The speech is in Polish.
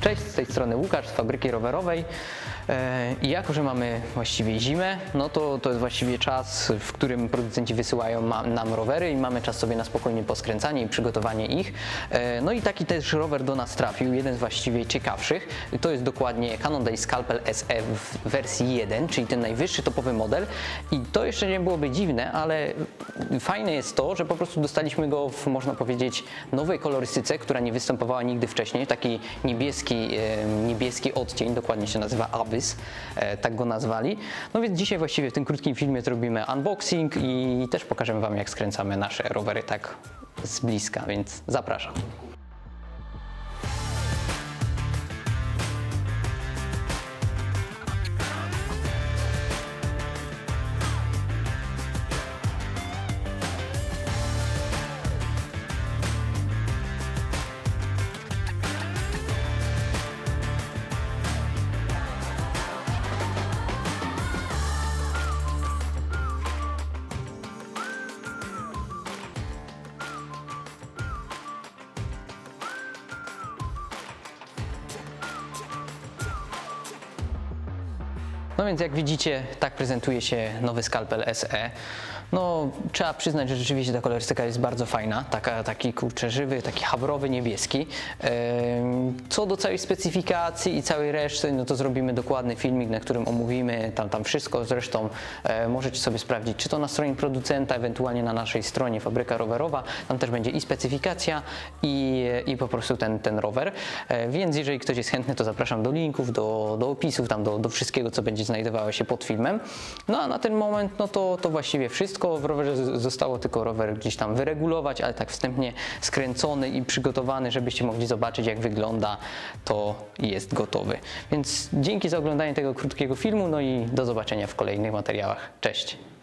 Cześć, z tej strony Łukasz z fabryki rowerowej. E, I jako, że mamy właściwie zimę, no to to jest właściwie czas, w którym producenci wysyłają nam rowery i mamy czas sobie na spokojnie poskręcanie i przygotowanie ich. E, No i taki też rower do nas trafił, jeden z właściwie ciekawszych. To jest dokładnie Cannondale Scalpel SE w wersji 1, czyli ten najwyższy topowy model. I to jeszcze nie byłoby dziwne, ale fajne jest to, że po prostu dostaliśmy go w, można powiedzieć, nowej kolorystyce, która nie występowała nigdy wcześniej. Taki niebieski, e, niebieski odcień, dokładnie się nazywa Abyss, e, tak go nazwali. No więc dzisiaj właściwie w tym krótkim filmie zrobimy unboxing i też pokażemy Wam, jak skręcamy nasze rowery tak z bliska, więc zapraszam. No więc jak widzicie, tak prezentuje się nowy Scalpel SE. No, trzeba przyznać, że rzeczywiście ta kolorystyka jest bardzo fajna, taka, taki kurczę żywy, taki habrowy, niebieski. Co do całej specyfikacji i całej reszty, no to zrobimy dokładny filmik, na którym omówimy tam, tam wszystko. Zresztą e, możecie sobie sprawdzić, czy to na stronie producenta, ewentualnie na naszej stronie Fabryka Rowerowa. Tam też będzie i specyfikacja, i, i po prostu ten, ten rower. E, Więc jeżeli ktoś jest chętny, to zapraszam do linków, do, do opisów, tam do, do wszystkiego, co będzie znajdowało się pod filmem. No a na ten moment, no to, to właściwie wszystko. W rowerze zostało tylko rower gdzieś tam wyregulować, ale tak wstępnie skręcony i przygotowany, żebyście mogli zobaczyć, jak wygląda, to jest gotowy. Więc dzięki za oglądanie tego krótkiego filmu, no i do zobaczenia w kolejnych materiałach. Cześć!